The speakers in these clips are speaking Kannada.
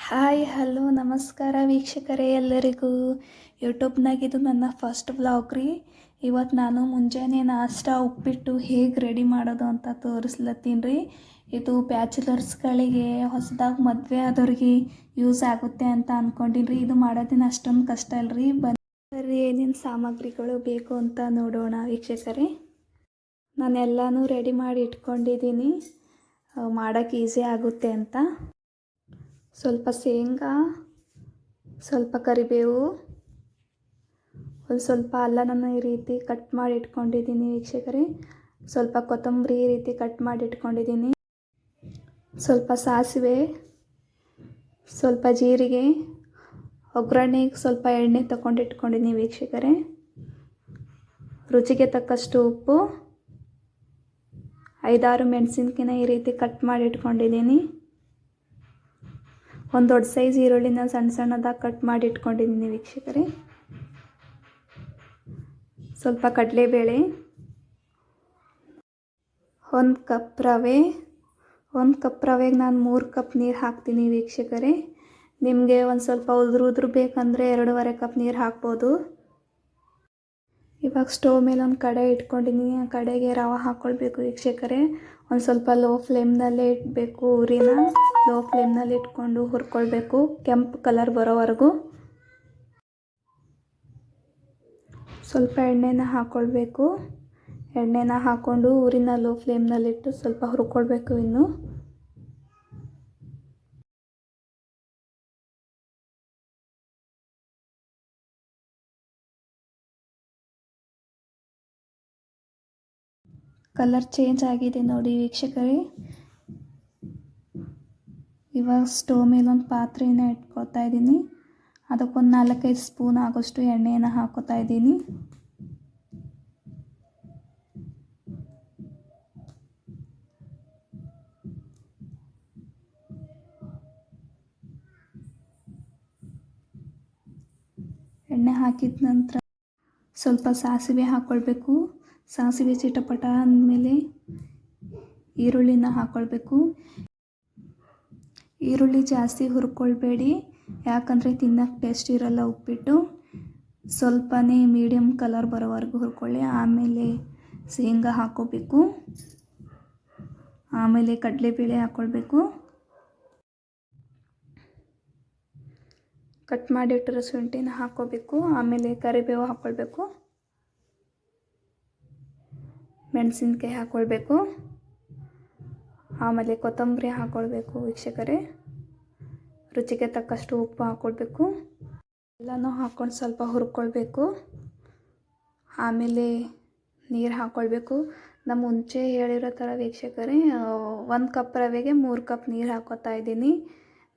ಹಾಯ್, ಹಲೋ, ನಮಸ್ಕಾರ ವೀಕ್ಷಕರೇ ಎಲ್ಲರಿಗೂ. ಯೂಟ್ಯೂಬ್ನಾಗ ಇದು ನನ್ನ ಫಸ್ಟ್ ವ್ಲಾಗ್ ರೀ. ಇವತ್ತು ನಾನು ಮುಂಜಾನೆ ನಾಷ್ಟ, ಉಪ್ಪಿಟ್ಟು ಹೇಗೆ ರೆಡಿ ಮಾಡೋದು ಅಂತ ತೋರಿಸ್ಲತ್ತೀನಿ ರೀ. ಇದು ಬ್ಯಾಚುಲರ್ಸ್ಗಳಿಗೆ ಹೊಸದಾಗಿ ಮದುವೆ ಆದವ್ರಿಗೆ ಯೂಸ್ ಆಗುತ್ತೆ ಅಂತ ಅಂದ್ಕೊಂಡಿನಿ ರೀ. ಇದು ಮಾಡೋದೇನು ಅಷ್ಟೊಂದು ಕಷ್ಟ ಅಲ್ರಿ. ಬನ್ನಿ ಏನೇನು ಸಾಮಗ್ರಿಗಳು ಬೇಕು ಅಂತ ನೋಡೋಣ ವೀಕ್ಷಕರೇ. ನಾನೆಲ್ಲನೂ ರೆಡಿ ಮಾಡಿ ಇಟ್ಕೊಂಡಿದ್ದೀನಿ ಮಾಡೋಕ್ಕೆ ಈಸಿ ಆಗುತ್ತೆ ಅಂತ. ಸ್ವಲ್ಪ ಶೇಂಗಾ, ಸ್ವಲ್ಪ ಕರಿಬೇವು, ಒಂದು ಸ್ವಲ್ಪ ಅಲ್ಲನನ್ನು ಈ ರೀತಿ ಕಟ್ ಮಾಡಿ ಇಟ್ಕೊಂಡಿದ್ದೀನಿ ವೀಕ್ಷಕರೇ. ಸ್ವಲ್ಪ ಕೊತ್ತಂಬರಿ ಈ ರೀತಿ ಕಟ್ ಮಾಡಿ ಇಟ್ಕೊಂಡಿದ್ದೀನಿ. ಸ್ವಲ್ಪ ಸಾಸಿವೆ, ಸ್ವಲ್ಪ ಜೀರಿಗೆ, ಒಗ್ಗರಣೆಗೆ ಸ್ವಲ್ಪ ಎಣ್ಣೆ ತಗೊಂಡು ಇಟ್ಕೊಂಡಿದ್ದೀನಿ ವೀಕ್ಷಕರೇ. ರುಚಿಗೆ ತಕ್ಕಷ್ಟು ಉಪ್ಪು, ಐದಾರು ಮೆಣಸಿನ್ಕಿನ ಈ ರೀತಿ ಕಟ್ ಮಾಡಿ ಇಟ್ಕೊಂಡಿದ್ದೀನಿ. ಒಂದು ದೊಡ್ಡ ಸೈಜ್ ಈರುಳ್ಳಿನ ಸಣ್ಣ ಸಣ್ಣದಾಗಿ ಕಟ್ ಮಾಡಿ ಇಟ್ಕೊಂಡಿದ್ದೀನಿ ವೀಕ್ಷಕರೇ. ಸ್ವಲ್ಪ ಕಡಲೆಬೇಳೆ, ಒಂದು ಕಪ್ ರವೆ, ಒಂದು ಕಪ್ ರವೆಗೆ ನಾನು ಮೂರು ಕಪ್ ನೀರು ಹಾಕ್ತೀನಿ ವೀಕ್ಷಕರೇ. ನಿಮಗೆ ಒಂದು ಸ್ವಲ್ಪ ಉದುರು ಉದುರು ಬೇಕಂದರೆ ಎರಡೂವರೆ ಕಪ್ ನೀರು ಹಾಕ್ಬೋದು. ಇವಾಗ ಸ್ಟವ್ ಮೇಲೆ ಒಂದು ಕಡೆ ಇಟ್ಕೊಂಡಿದ್ದೀನಿ. ಆ ಕಡೆಗೆ ರವೆ ಹಾಕ್ಕೊಳ್ಬೇಕು ವೀಕ್ಷಕರೇ. ಒಂದು ಸ್ವಲ್ಪ ಲೋ ಫ್ಲೇಮ್ನಲ್ಲೇ ಇಡಬೇಕು ಉರಿನ. ಲೋ ಫ್ಲೇಮ್ನಲ್ಲಿ ಇಟ್ಕೊಂಡು ಹುರ್ಕೊಳ್ಬೇಕು. ಕೆಂಪು ಕಲರ್ ಬರೋವರೆಗೂ. ಸ್ವಲ್ಪ ಎಣ್ಣೆನ ಹಾಕ್ಕೊಳ್ಬೇಕು ಎಣ್ಣೆನ ಹಾಕ್ಕೊಂಡು ಊರಿನ ಲೋ ಫ್ಲೇಮ್ನಲ್ಲಿಟ್ಟು ಸ್ವಲ್ಪ ಹುರ್ಕೊಳ್ಬೇಕು ಇನ್ನು. ಕಲರ್ ಚೇಂಜ್ ಆಗಿದೆ ನೋಡಿ ವೀಕ್ಷಕರೇ. ಇವಾಗ ಸ್ಟೋವ್ ಮೇಲೆ ಒಂದು ಪಾತ್ರೆನ ಇಟ್ಕೊತಾ ಇದ್ದೀನಿ. ಅದಕ್ಕೊಂದು ನಾಲ್ಕೈದು ಸ್ಪೂನ್ ಆಗೋಷ್ಟು ಎಣ್ಣೆಯನ್ನು ಹಾಕೋತಾ ಇದ್ದೀನಿ. ಎಣ್ಣೆ ಹಾಕಿದ ನಂತರ ಸ್ವಲ್ಪ ಸಾಸಿವೆ ಹಾಕ್ಕೊಳ್ಬೇಕು ಸಾಸಿವೆ ಚಿಟಪಟ ಅಂದಮೇಲೆ ಈರುಳ್ಳಿನ ಹಾಕ್ಕೊಳ್ಬೇಕು ಈರುಳ್ಳಿ ಜಾಸ್ತಿ ಹುರ್ಕೊಳ್ಬೇಡಿ, ಯಾಕಂದರೆ ತಿನ್ನೋಕ್ಕೆ ಟೇಸ್ಟ್ ಇರಲ್ಲ ಉಪ್ಪಿಟ್ಟು. ಸ್ವಲ್ಪನೇ ಮೀಡಿಯಮ್ ಕಲರ್ ಬರೋವರೆಗೂ ಹುರ್ಕೊಳ್ಳಿ, ಆಮೇಲೆ ಶೇಂಗಾ ಹಾಕ್ಕೋಬೇಕು ಆಮೇಲೆ ಕಡಲೆಬೇಳೆ ಹಾಕ್ಕೊಳ್ಬೇಕು ಕಟ್ ಮಾಡಿಟ್ಟಿರೋ ಶುಂಠಿನ ಹಾಕ್ಕೋಬೇಕು ಆಮೇಲೆ ಕರಿಬೇವು ಹಾಕ್ಕೊಳ್ಬೇಕು ಮೆಣಸಿನ್ಕಾಯಿ ಹಾಕ್ಕೊಳ್ಬೇಕು ಆಮೇಲೆ ಕೊತ್ತಂಬರಿ ಹಾಕ್ಕೊಳ್ಬೇಕು ವೀಕ್ಷಕರೇ. ರುಚಿಗೆ ತಕ್ಕಷ್ಟು ಉಪ್ಪು ಹಾಕ್ಕೊಳ್ಬೇಕು ಎಲ್ಲನೂ ಹಾಕ್ಕೊಂಡು ಸ್ವಲ್ಪ ಹುರ್ಕೊಳ್ಬೇಕು. ಆಮೇಲೆ ನೀರು ಹಾಕ್ಕೊಳ್ಬೇಕು ನಮ್ಮ ಮುಂಚೆ ಹೇಳಿರೋ ಥರ ವೀಕ್ಷಕರೇ, ಒಂದು ಕಪ್ ರವೆಗೆ ಮೂರು ಕಪ್ ನೀರು ಹಾಕೋತಾ ಇದ್ದೀನಿ.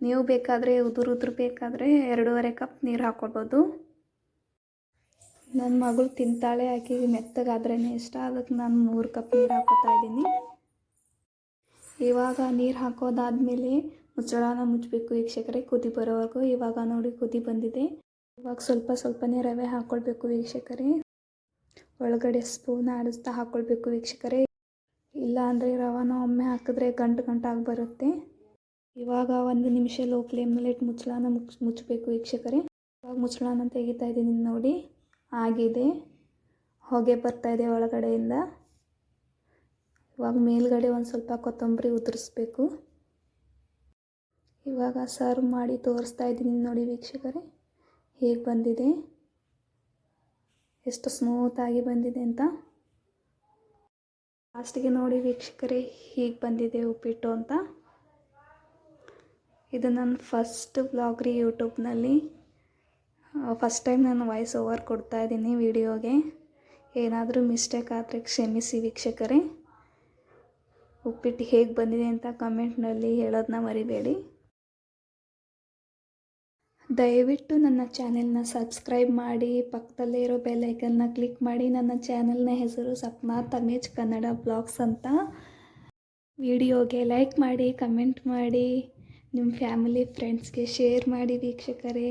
ನೀವು ಬೇಕಾದರೆ ಉದುರು ಉದುರು ಬೇಕಾದರೆ ಎರಡೂವರೆ ಕಪ್ ನೀರು ಹಾಕ್ಕೊಳ್ಬೋದು ನನ್ನ ಮಗಳು ತಿಂತಾಳೆ ಹಾಕಿ ಮೆತ್ತಗಾದ್ರೇ ಇಷ್ಟ ಅದಕ್ಕೆ ನಾನು ಮೂರು ಕಪ್ ನೀರು ಹಾಕೋತಾ ಇದ್ದೀನಿ. ಇವಾಗ ನೀರು ಹಾಕೋದಾದಮೇಲೆ ಮುಚ್ಚಳನ ಮುಚ್ಚಬೇಕು ವೀಕ್ಷಕರೆ, ಕುದಿ ಬರೋವರೆಗೂ. ಇವಾಗ ನೋಡಿ ಕುದಿ ಬಂದಿದೆ. ಇವಾಗ ಸ್ವಲ್ಪ ಸ್ವಲ್ಪನೇ ರವೆ ಹಾಕ್ಕೊಳ್ಬೇಕು ವೀಕ್ಷಕರೇ. ಒಳಗಡೆ ಸ್ಪೂನ್ ಆಡಿಸ್ತಾ ಹಾಕ್ಕೊಳ್ಬೇಕು ವೀಕ್ಷಕರೇ. ಇಲ್ಲ ಅಂದರೆ ರವಾನ ಒಮ್ಮೆ ಹಾಕಿದ್ರೆ ಗಂಟು ಗಂಟಾಗಿ ಬರುತ್ತೆ. ಇವಾಗ ಒಂದು ನಿಮಿಷ ಲೋ ಫ್ಲೇಮ್ನಲ್ಲಿ ಇಟ್ಟು ಮುಚ್ಚಳನ ಮುಚ್ಚ ಮುಚ್ಚಬೇಕು ವೀಕ್ಷಕರೇ. ಇವಾಗ ಮುಚ್ಚಳನ ತೆಗಿತಾ ಇದ್ದೀನಿ ನೋಡಿ. ಆಗಿದೆ. ಹೊಗೆ ಬರ್ತಾಯಿದೆ ಒಳಗಡೆಯಿಂದ. ಇವಾಗ ಮೇಲ್ಗಡೆ ಒಂದು ಸ್ವಲ್ಪ ಕೊತ್ತಂಬರಿ ಉದುರಿಸ್ಬೇಕು. ಇವಾಗ ಸರ್ವ್ ಮಾಡಿ ತೋರಿಸ್ತಾ ಇದ್ದೀನಿ ನೋಡಿ ವೀಕ್ಷಕರೇ. ಹೇಗೆ ಬಂದಿದೆ? ಎಷ್ಟು ಸ್ಮೂತಾಗಿ ಬಂದಿದೆ ಅಂತ. ಲಾಸ್ಟಿಗೆ ನೋಡಿ ವೀಕ್ಷಕರೇ ಹೀಗೆ ಬಂದಿದೆ ಉಪ್ಪಿಟ್ಟು ಅಂತ. ಇದು ನನ್ನ ಫಸ್ಟ್ ಬ್ಲಾಗ್ ರೀ ಯೂಟ್ಯೂಬ್ನಲ್ಲಿ ಫಸ್ಟ್ ಟೈಮ್ ನಾನು ವಾಯ್ಸ್ ಓವರ್ ಕೊಡ್ತಾ ಇದ್ದೀನಿ ವಿಡಿಯೋಗೆ. ಏನಾದರೂ ಮಿಸ್ಟೇಕ್ ಆದರೆ ಕ್ಷಮಿಸಿ ವೀಕ್ಷಕರೇ. ಉಪ್ಪಿಟ್ಟು ಹೇಗೆ ಬಂದಿದೆ ಅಂತ ಕಮೆಂಟ್ನಲ್ಲಿ ಹೇಳೋದನ್ನ ಮರಿಬೇಡಿ. ದಯವಿಟ್ಟು ನನ್ನ ಚಾನೆಲ್ನ ಸಬ್ಸ್ಕ್ರೈಬ್ ಮಾಡಿ, ಪಕ್ಕದಲ್ಲೇ ಇರೋ ಬೆಲ್ಲೈಕನ್ನ ಕ್ಲಿಕ್ ಮಾಡಿ, ನನ್ನ ಚಾನೆಲ್ನ ಹೆಸರು ಸಪ್ನಾ ತಮೇಜ್ ಕನ್ನಡ ಬ್ಲಾಗ್ಸ್ ಅಂತ. ವಿಡಿಯೋಗೆ ಲೈಕ್ ಮಾಡಿ, ಕಮೆಂಟ್ ಮಾಡಿ, ನಿಮ್ಮ ಫ್ಯಾಮಿಲಿ, ಫ್ರೆಂಡ್ಸ್ಗೆ ಶೇರ್ ಮಾಡಿ ವೀಕ್ಷಕರೇ.